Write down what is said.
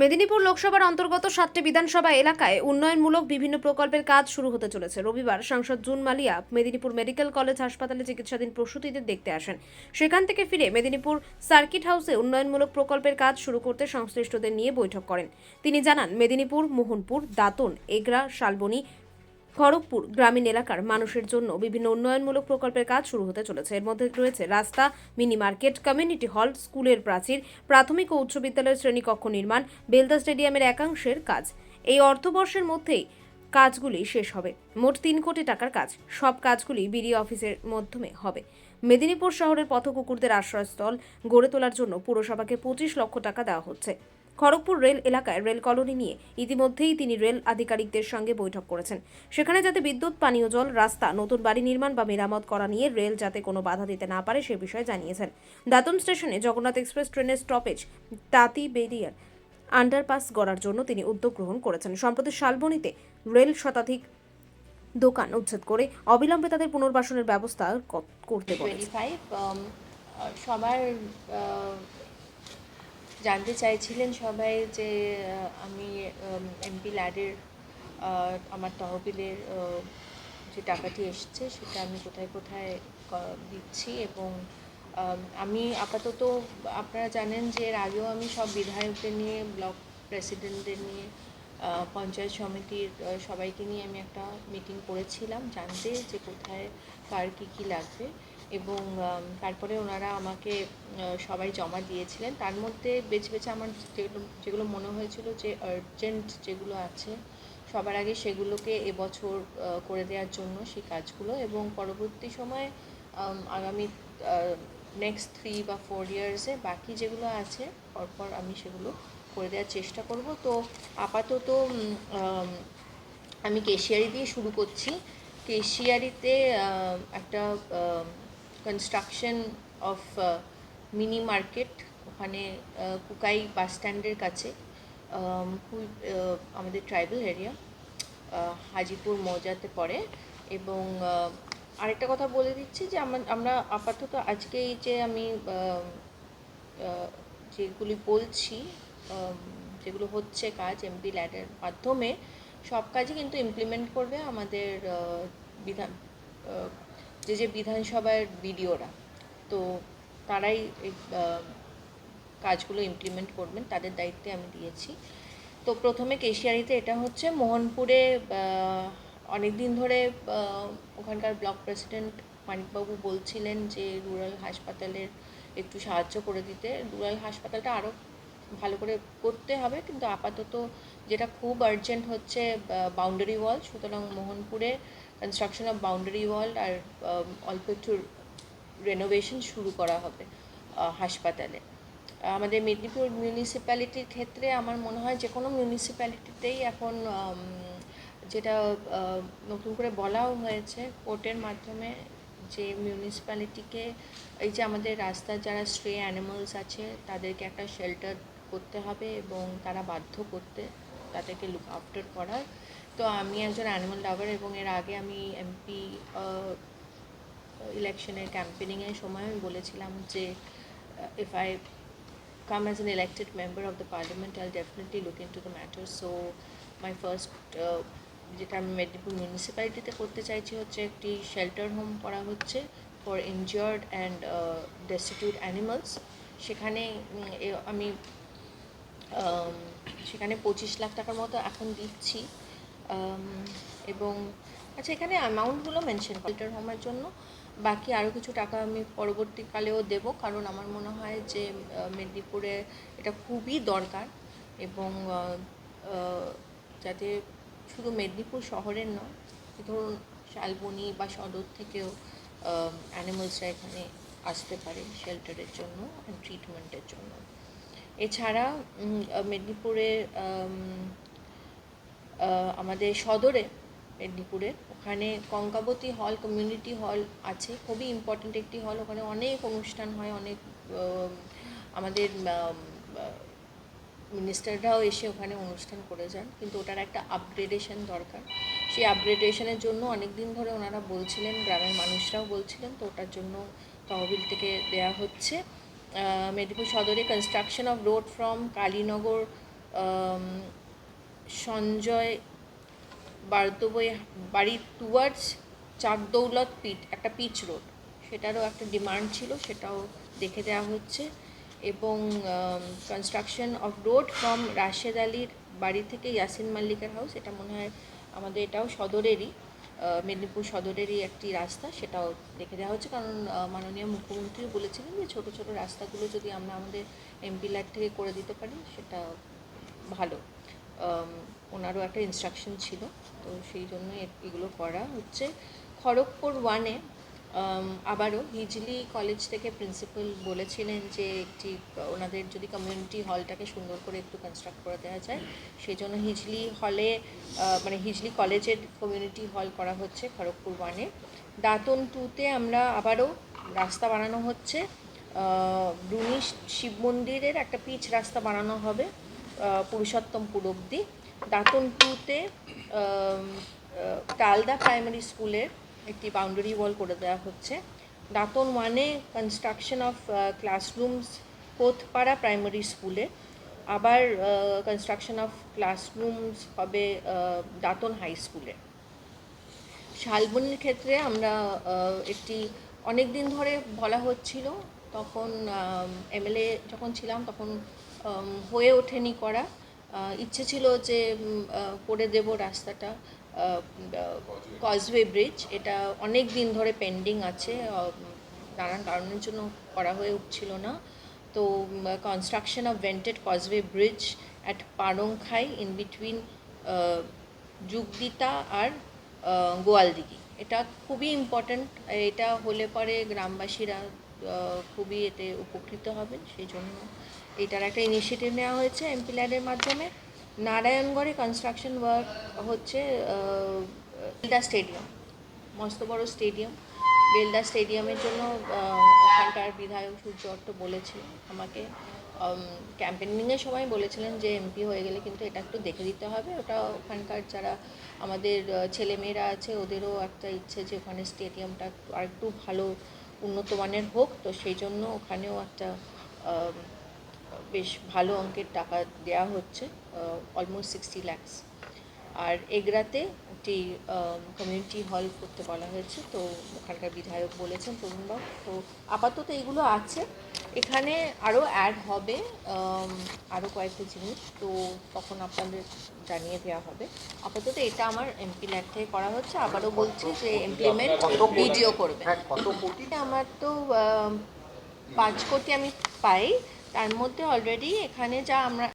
মেদিনীপুর লোকসভার অন্তর্গত সাতটি বিধানসভা এলাকায় উন্নয়নমূলক বিভিন্ন প্রকল্পের কাজ শুরু হতে চলেছে। রবিবার সাংসদ জুন মালিয়া মেদিনীপুর মেডিকেল কলেজ হাসপাতালে চিকিৎসাধীন প্রসূতিদের দেখতে আসেন। সেখান থেকে ফিরে মেদিনীপুর সার্কিট হাউসে উন্নয়নমূলক প্রকল্পের কাজ শুরু করতে সংশ্লিষ্টদের নিয়ে বৈঠক করেন। তিনি জানান, মেদিনীপুর, মোহনপুর, দাতন, এগরা, শালবনী খড়গপুর গ্রামীণ এলাকার মানুষের জন্য বিভিন্ন উন্নয়নমূলক প্রকল্পের কাজ শুরু হতে চলেছে। এর মধ্যে রয়েছে রাস্তা, মিনি মার্কেট, কমিউনিটি হল, স্কুলের প্রাচীর, প্রাথমিক ও উচ্চ বিদ্যালয়ের শ্রেণীকক্ষ নির্মাণ, বেলদা স্টেডিয়ামের একাংশের কাজ। এই অর্থবর্ষের মধ্যেই কাজগুলি শেষ হবে। মোট তিন কোটি টাকার কাজ। সব কাজগুলি বিডিও অফিসের মাধ্যমে হবে। মেদিনীপুর শহরের পথ কুকুরদের আশ্রয়স্থল গড়ে তোলার জন্য পুরসভাকে পঁচিশ লক্ষ টাকা দেওয়া হচ্ছে। খড়গপুর রেল এলাকায় রেল কলোনি নিয়ে ইতিমধ্যেই তিনি রেল আধিকারিকদের সঙ্গে বৈঠক করেছেন। সেখানে যাতে বিদ্যুৎ পানীয় জল রাস্তা নতুন বাড়ি নির্মাণ বা মেরামত করা নিয়ে রেল যাতে কোনো বাধা দিতে না পারে সে বিষয়ে জানিয়েছেন। দাতন স্টেশনে জগন্নাথ এক্সপ্রেস ট্রেনের স্টপেজ তাঁতি বেরিয়ার আন্ডারপাস গড়ার জন্য তিনি উদ্যোগ গ্রহণ করেছেন। সম্প্রতি শালবনীতে রেল শতাধিক দোকান উচ্ছেদ করে অবিলম্বে তাদের পুনর্বাসনের ব্যবস্থা করতে টোয়েন্টি um, সবার আহ, জানতে চাইছিলেন সবাই যে আমি এমপি ল্যাডের আমার তহবিলের যে টাকাটি এসছে সেটা আমি কোথায় কোথায় দিচ্ছি এবং আমি আপাতত, আপনারা জানেন যে এর আগেও আমি সব বিধায়কদের নিয়ে, ব্লক প্রেসিডেন্টদের নিয়ে পঞ্চায়েত সমিতির সবাইকে নিয়ে আমি একটা মিটিং করেছিলাম জানতে যে কোথায়, কার কী কী লাগবে। এবং তারপরে ওনারা আমাকে সবাই জমা দিয়েছিলেন। তার মধ্যে বেছে বেছে আমার যেগুলো যেগুলো মনে হয়েছিল যে আর্জেন্ট যেগুলো আছে, সবার আগে সেগুলোকে এবছর করে দেওয়ার জন্য সেই কাজগুলো এবং পরবর্তী সময়ে আগামী নেক্সট থ্রি বা ফোর ইয়ার্সে বাকি যেগুলো আছে, পরপর আমি সেগুলো করে দেওয়ার চেষ্টা করব। তো আপাতত আমি কেশিয়ারি দিয়ে শুরু করছি। কেশিয়ারিতে একটা কনস্ট্রাকশন অফ মিনি মার্কেট ওখানে কুকাই বাস স্ট্যান্ডের কাছে আম, আমাদের ট্রাইবাল এরিয়া হাজিপুর মৌজাতে পড়ে এবং আরেকটা কথা বলে দিচ্ছি যে আমার- আপাতত আজকে এই যে আমি আহ, যেগুলি বলছি যেগুলো হচ্ছে কাজ এমপি ল্যাডের মাধ্যমে সব কাজই কিন্তু ইমপ্লিমেন্ট করবে আমাদের বিধান যে যে বিধানসভার বিডিওরা, তো তারাই এই কাজগুলো ইমপ্লিমেন্ট করবেন, তাদের দায়িত্বে আমি দিয়েছি। তো প্রথমে কেশিয়ারিতে এটা হচ্ছে মোহনপুরে অনেক দিন ধরে ওখানকার ব্লক প্রেসিডেন্ট মানিকবাবু বলছিলেন যে, রুরাল হাসপাতালের একটু সাহায্য করে দিতে। রুরাল হাসপাতালটা আরও ভালো করে করতে হবে, কিন্তু আপাতত যেটা খুব আর্জেন্ট হচ্ছে বাউন্ডারি ওয়াল সুতরাং মোহনপুরে কনস্ট্রাকশন অফ বাউন্ডারি ওয়াল আর অল্প একটু রেনোভেশন শুরু করা হবে হাসপাতালে। আমাদের মেদিনীপুর মিউনিসিপ্যালিটির ক্ষেত্রে আমার মনে হয় যে কোনো মিউনিসিপ্যালিটিতেই এখন যেটা নতুন করে বলাও হয়েছে কোর্টের মাধ্যমে যে মিউনিসিপ্যালিটিকে এই যে আমাদের রাস্তার যারা স্ট্রে অ্যানিমালস আছে, তাদেরকে একটা শেল্টার করতে হবে এবং তারা বাধ্য করতে তাদেরকে লুক আফটার করার তো আমি একজন অ্যানিমাল লাভার এবং এর আগে আমি এমপি ইলেকশনের ক্যাম্পেনিংয়ের সময় আমি বলেছিলাম যে if I come as an elected member of the parliament, I'll definitely look into the matter. So, my first uh, যেটা আমি মেদিনীপুর মিউনিসিপ্যালিটিতে করতে চাইছি হচ্ছে একটি শেল্টার হোম করা হচ্ছে for injured and destitute animals সেখানে আম, সেখানে পঁচিশ লাখ টাকার মতো এখন দিচ্ছি। এবং আচ্ছা এখানে অ্যামাউন্টগুলো মেনশন শেল্টার হোমের জন্য। বাকি আরও কিছু টাকা আমি পরবর্তীকালেও দেবো, কারণ আমার মনে হয় যে মেদিনীপুরে এটা খুবই দরকার। এবং যাতে শুধু মেদিনীপুর শহরের নয়, ধরুন শালবনি বা সদর থেকেও অ্যানিমালসরা এখানে আসতে পারে শেল্টারের জন্য অ্যান্ড ট্রিটমেন্টের জন্য। এছাড়া উম, আহ, মেদিনীপুরে আমাদের সদরে মেদিনীপুরে ওখানে কঙ্কাবতী হল কমিউনিটি হল আছে। খুবই ইম্পর্ট্যান্ট একটি হল ওখানে অনেক অনুষ্ঠান হয় অনেক আমাদের মিনিস্টাররাও এসে ওখানে অনুষ্ঠান করে যান। কিন্তু ওটার একটা আপগ্রেডেশন দরকার। সেই আপগ্রেডেশনের জন্য অনেক দিন ধরে ওনারা বলছিলেন গ্রামের মানুষরাও বলছিলেন তো ওটার জন্য তহবিল থেকে দেওয়া হচ্ছে। মেদিনীপুর সদরে construction of road from Kalinagar Sanjay Bardabai বাড়ির টুয়ার্ডস চাকদৌলত পিট একটা পিচ রোড সেটারও একটা ডিমান্ড ছিল, সেটাও দেখে দেওয়া হচ্ছে। এবং construction of road from Rashed আলীর বাড়ি থেকে ইয়াসিন মাল্লিকের হাউস এটা মনে হয় আমাদের এটাও সদরেরই। মেদিনীপুর সদরেরই একটি রাস্তা, সেটাও দেখে দেওয়া হচ্ছে। কারণ মাননীয় মুখ্যমন্ত্রীও বলেছিলেন যে ছোটো ছোটো রাস্তাগুলো যদি আমরা আমাদের এমপি ল্যাড থেকে করে দিতে পারি, সেটা ভালো। ওনারও একটা ইনস্ট্রাকশন ছিল, তো সেই জন্য এগুলো করা হচ্ছে। খড়গপুর ওয়ানে আবারও হিজলি কলেজ থেকে প্রিন্সিপাল বলেছিলেন যে একটি, ওনাদের যদি কমিউনিটি হলটাকে সুন্দর করে একটু কনস্ট্রাক্ট করে দেওয়া যায় সেই জন্য হিজলি হলে মানে হিজলি কলেজের কমিউনিটি হল করা হচ্ছে খড়গপুর ওয়ানে দাঁতন টুতে আমরা আবারও রাস্তা বানানো হচ্ছে। ব্রুনি শিব মন্দিরের একটা পিচ রাস্তা বানানো হবে পুরুষোত্তমপুর অবধি দাঁতন টুতে তালদা প্রাইমারি স্কুলের একটি বাউন্ডারি ওয়াল করে দেওয়া হচ্ছে। দাঁতন ওয়ানে construction of classrooms Kothpara primary স্কুলে আবার কনস্ট্রাকশন অফ ক্লাসরুমস হবে দাঁতন হাই স্কুলে শালবনির ক্ষেত্রে আমরা একটি অনেক দিন ধরে বলা হচ্ছিল, তখন এমএলএ যখন ছিলাম তখন হয়ে ওঠেনি করা। ইচ্ছে ছিল যে করে দেব রাস্তাটা। কজওয়ে ব্রিজ এটা অনেক দিন ধরে পেন্ডিং আছে নানান কারণের জন্য করা হয়ে উঠছিল না। তো construction of vented causeway bridge at Parangkhai in between Jugdita আর গোয়ালদিঘি এটা খুবই ইম্পর্ট্যান্ট এটা হলে পরে গ্রামবাসীরা খুবই এতে উপকৃত হবেন। সেই জন্য এটার একটা ইনিশিয়েটিভ নেওয়া হয়েছে এমপি ল্যাডের মাধ্যমে। নারায়ণগড়ে কনস্ট্রাকশন ওয়ার্ক হচ্ছে বেলদা স্টেডিয়াম মস্ত বড় স্টেডিয়াম বেলদা স্টেডিয়ামের জন্য ওখানকার বিধায়ক সূর্য অট্ট বলেছিলেন আমাকে। ক্যাম্পেনিংয়ের সময় বলেছিলেন যে এমপি হয়ে গেলে কিন্তু এটা একটু দেখে দিতে হবে। ওটা ওখানকার যারা আমাদের ছেলেমেয়েরা আছে, ওদেরও একটা ইচ্ছে যে ওখানে স্টেডিয়ামটা আর একটু ভালো উন্নত মানের হোক। তো সেই জন্য ওখানেও একটা বেশ ভালো অঙ্কের টাকা দেওয়া হচ্ছে অলমোস্ট সিক্সটি ল্যাক্স আর এগরাতে একটি কমিউনিটি হল করতে বলা হয়েছে তো ওখানকার বিধায়ক বলেছেন তরুণবাবু। তো আপাতত এগুলো আছে। এখানে আরও অ্যাড হবে আরও কয়েকটা জিনিস তো তখন আপনাদের জানিয়ে দেওয়া হবে। আপাতত এটা আমার এমপি ল্যাব থেকে করা হচ্ছে। আবারও বলছি যে ইমপ্লিমেন্ট ভিডিও করবে। হ্যাঁ আমার তো পাঁচ কোটি আমি পাই। তার মধ্যে অলরেডি এখানে যা আমরা